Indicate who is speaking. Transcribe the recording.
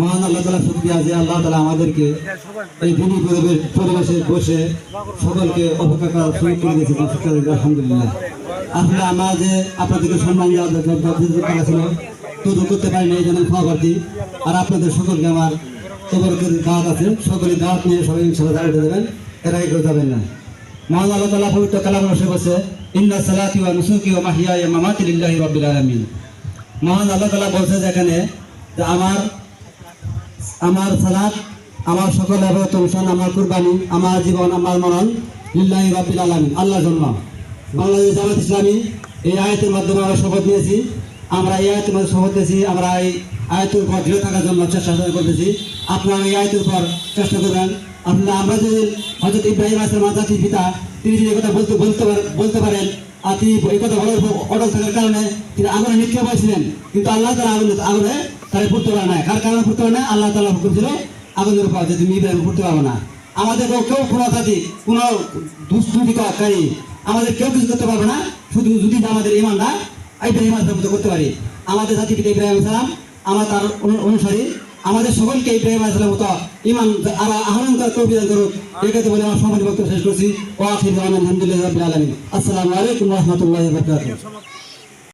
Speaker 1: মহান আল্লাহ আমাদেরকে এই দিনী পরিবেশ বসে সকলকে অপেক্ষা করার সুযোগ করে দিয়েছে। আলহামদুলিল্লাহ। আসলে যে আপনাদেরকে সম্মান ছিল করতে পারিনি, এই আর আপনাদের সকলকে আমার তবরকের দাওয়াত আছে। সকলে দাওয়াত নিয়ে সবাই ইনশাল্লাহ দাঁড়িয়ে দেবেন এর কেউ যাবেন না। মহান আল্লাহ তালা পবিত্র কালাম বসে ইন্না সালাতি ওয়া নুসুকি ওয়া মাহিয়া মামাতি লিল্লাহি মহান আল্লাহ তালা বলছে যেখানে আমার আমার সালাত, আমার সকল অনুষ্ঠান, আমার কুরবানি, আমার জীবন, আমার মরণ লিল্লাহি রাব্বিল আলামিন। আল্লাহ জন্ম বাংলাদেশ জামাত ইসলামী এই আয়াতের মাধ্যমে আমরা শপথ নিয়েছি। আমরা এই আয়াতের মধ্যে শপথ নিয়েছি। আমরা এই আয়াতের উপর দৃঢ় থাকার জন্য চেষ্টা করতেছি। আপনারা এই আয়াতের উপর চেষ্টা করবেন। আপনারা, আমরা যদি হজরত ইব্রাহিম আসলাম জাতির পিতা, তিনি যদি এই কথা বলতে বলতে বলতে পারেন, আর তিনি এই কথা বলার অটল থাকার কারণে তিনি আগুনে নিক্ষেপ হয়েছিলেন। কিন্তু আল্লাহ তালা আগুনে আগুনে তারা পড়তে পারে না। কার কারণে পড়তে পারে না? আল্লাহ তালা হুকুম ছিল আগুনের উপর যে তুমি ইব্রাহিম পড়তে পারবে না। আমাদের কেউ কোনো জাতি কোনো দুষ্কৃতিকারী আমাদের কেউ কিছু করতে পারবে না। শুধু যদি আমাদের ইমানটা ইব্রাহিম আসলাম করতে পারি। আমাদের জাতি পিতা ইব্রাহিম সালাম, আমরা তার অনু- অনুসারী। আমাদের সকলকে ইব্রাহিম আসলাম মতো ইমান আর আহরণ করে তৌফিক করুক। কথা বলে আমার সম্মানিত বক্তব্য শেষ করছি। ও আখির আলহামদুলিল্লাহ রাব্বিল আসসালামু আলাইকুম রাহমাতুল্লাহি